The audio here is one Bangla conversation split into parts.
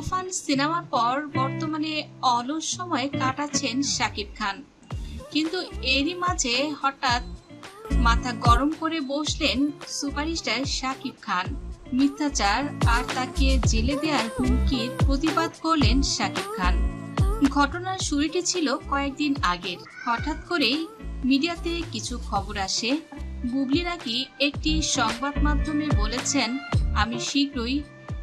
তুফান সিনেমার পর বর্তমানে অলস সময় কাটাচ্ছেন শাকিব খান। কিন্তু এরই মাঝে হঠাৎ মাথা গরম করে বসলেন সুপারস্টার শাকিব খান। মিথ্যাচার আর তাকে জেলে দেওয়ার হুমকির প্রতিবাদ করলেন শাকিব খান। ঘটনার শুরুটি ছিল কয়েকদিন আগের। হঠাৎ করেই মিডিয়াতে কিছু খবর আসে। বুবলি নাকি একটি সংবাদ মাধ্যমে বলেছেন, আমি শীঘ্রই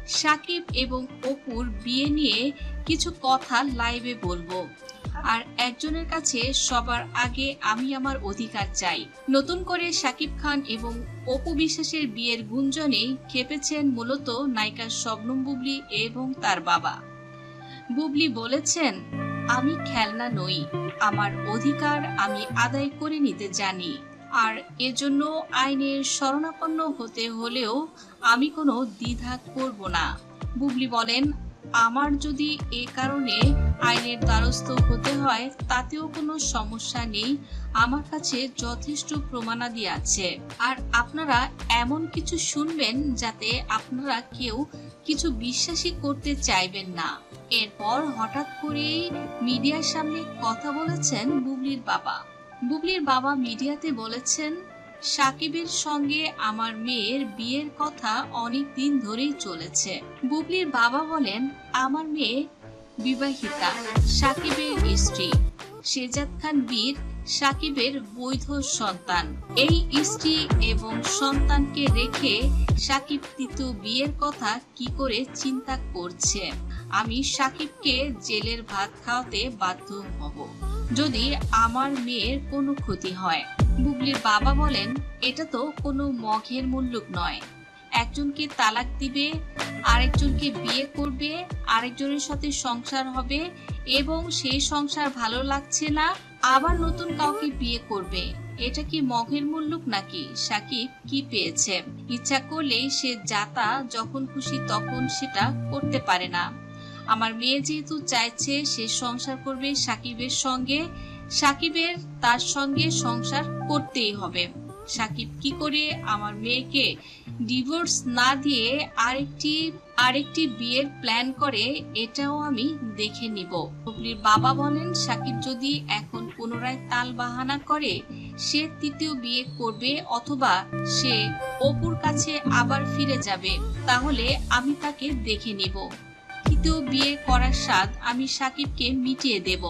সাকিব এবং অপুর বিয়ে নিয়ে কিছু কথা লাইভে বলব। আর একজনের কাছে সবার আগে আমি আমার অধিকার চাই। নতুন করে সাকিব খান এবং অপু বিশ্বাসের বিয়ের গুঞ্জনে খেপেছেন মূলত নায়িকা শবনম বুবলি এবং তার বাবা। বুবলি বলেছেন, আমি খেলনা নই, আমার অধিকার আমি আদায় করে নিতে জানি। আর এজন্য আইনের শরণাপন্ন হতে হলেও আমি কোনো দ্বিধা করব না। বুবলি বলেন, আমার যদি এ কারণে আইনের দ্বারস্থ হতে হয়, তাতেও কোনো সমস্যা নেই। আমার কাছে যথেষ্ট প্রমাণাদি আছে। আর আপনারা এমন কিছু শুনবেন যাতে আপনারা কেউ কিছু বিশ্বাসই করতে চাইবেন না। এরপর হঠাৎ করেই মিডিয়ার সামনে কথা বলেছেন বুবলির বাবা। বুবলির বাবা মিডিয়াতে বলেছেন, সাকিবের সঙ্গে আমার মেয়ের বিয়ের কথা অনেক দিন ধরেই চলেছে। বুবলির বাবা বলেন, আমার মেয়ে বিবাহিতা, সাকিবের স্ত্রী। শেজাদ খান বীর, সাকিবের বৈধ সন্তান। এই স্ত্রী এবং সন্তানকে রেখে সাকিব তিতু বিয়ের কথা কি করে চিন্তা করছে? আমি সাকিবকে জেলের ভাত খাওয়াতে বাধ্য হব। যদি আমার মেয়ের কোনো ক্ষতি হয়। বুবলির বাবা বলেন, এটা তো কোনো মঘের মুল্লুক নয়। একজনকে তালাক দিবে, আরেকজনকে বিয়ে করবে, আরেকজনের সাথে সংসার হবে এবং সেই সংসার ভালো লাগছে না, আবার নতুন কাউকে বিয়ে করবে। এটা কি মঘের মুল্লুক নাকি সাকিব কি পেয়েছে? ইচ্ছা করলেই সে যাতা যখন খুশি তখন সেটা করতে পারে না। আমার মেয়ে যেহেতু চাইছে সে সংসার করবে সাকিবের সঙ্গে। সাকিবের তার সঙ্গে সংসার করতেই হবে। সাকিব কি করে আমার মেয়েকে ডিভোর্স না দিয়ে আরেকটি আরেকটি বিয়ের প্ল্যান করে, এটাও আমি দেখে নিব। বুবলির বাবা বলেন, সাকিব যদি এখন পুনরায় তাল বাহানা করে, সে তৃতীয় বিয়ে করবে অথবা সে অপুর কাছে আবার ফিরে যাবে, তাহলে আমি তাকে দেখে নিব। তৃতীয় বিয়ে করার স্বাদ আমি সাকিবকে মিটিয়ে দেব।